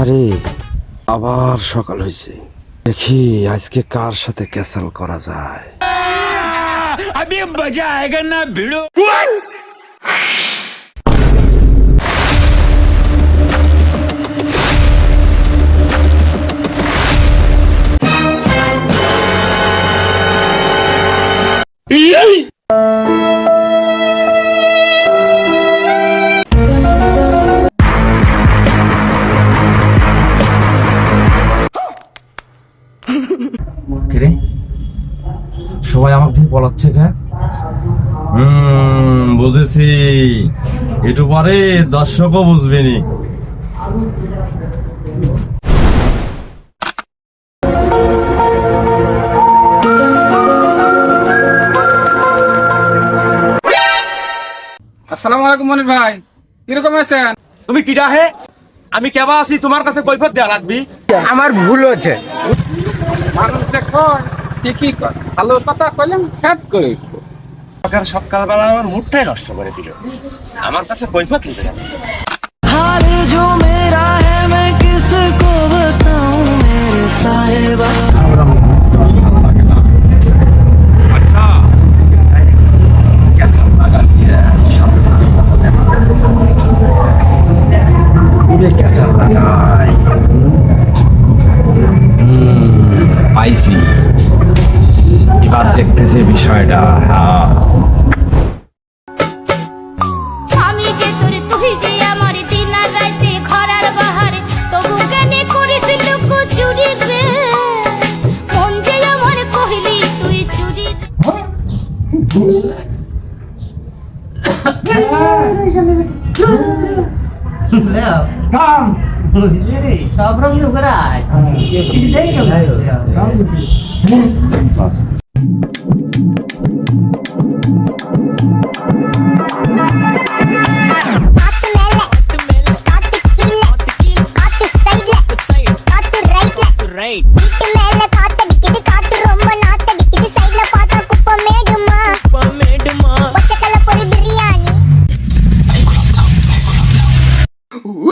আরে আবার সকাল হয়েছে দেখি আজকে কার সাথে ক্যাসেল করা যায় আমি বাজা আয়গা না ভিড়ো কিরে? সবাই আমার থেকে বলাচ্ছে কে? হুম বুঝেছি। একটু পরে দর্শকও বুঝবেনি আসসালামু আলাইকুম মনির ভাই। কীরকম আছেন? তুমি কিরা হে? আমি কেবা আছি তোমার কাছে কৈফত দেওয়া লাগবি। আমার ভুল হচ্ছে। মানুষ দেখো ঠিকই কর ভালো কথা কইলাম স্যাট করে সকাল সকালবেলা আমার মুডটাই নষ্ট করে দিল আমার কাছে কৈফত নিতে যাবে हाल जो मेरा है मैं किसको बताऊं मेरे साहिबा দেখতেছি বিষয়টা হ্যাঁ। আমি যে তোর তুই যে আমার দিন আর রাইতে ঘরার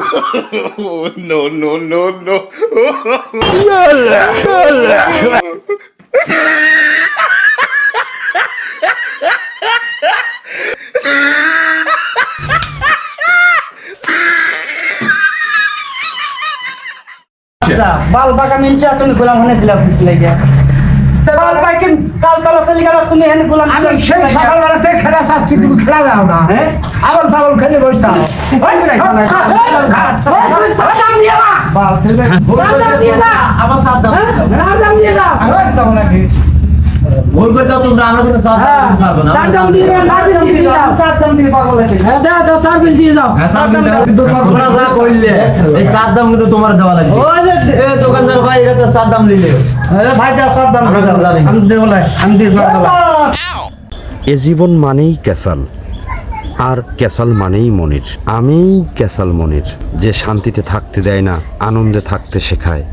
বাল বাগা মিনছে তুমি গোলাম হনে দিলা বুঝ লাগে বাল বাইকিন কাল বেলা চলে গেল তুমি হেন গোলাম আমি সেই সকালবেলা থেকে খেলা চাচ্ছি তুমি খেলা দাও না হ্যাঁ? আবল তাবল খেলে বসতাম ভুল করে দাও তোমরা আমরা কিন্তু দাম দিয়ে দাও। দাম দিয়ে পাগল হ্যাঁ দাও দাও চার বিল দিয়ে দাও। হ্যাঁ, সাত দাম দাও। তোমরা যা কইলে, এই সাত দাম কিন্তু তোমার দেওয়া লাগবে। এ দোকানদার ভাই এটা সাত দাম নিলে। এ ভাই দাও চার দাম আমরা দিয়ে দাও। জানি। আমি দেবো না আমি দিয়ে দাও এ জীবন মানেই ক্যাসাল। আর ক্যাসাল মানেই মনির। আমি ক্যাসাল মনির, যে শান্তিতে থাকতে দেয় না, আনন্দে থাকতে শেখায়।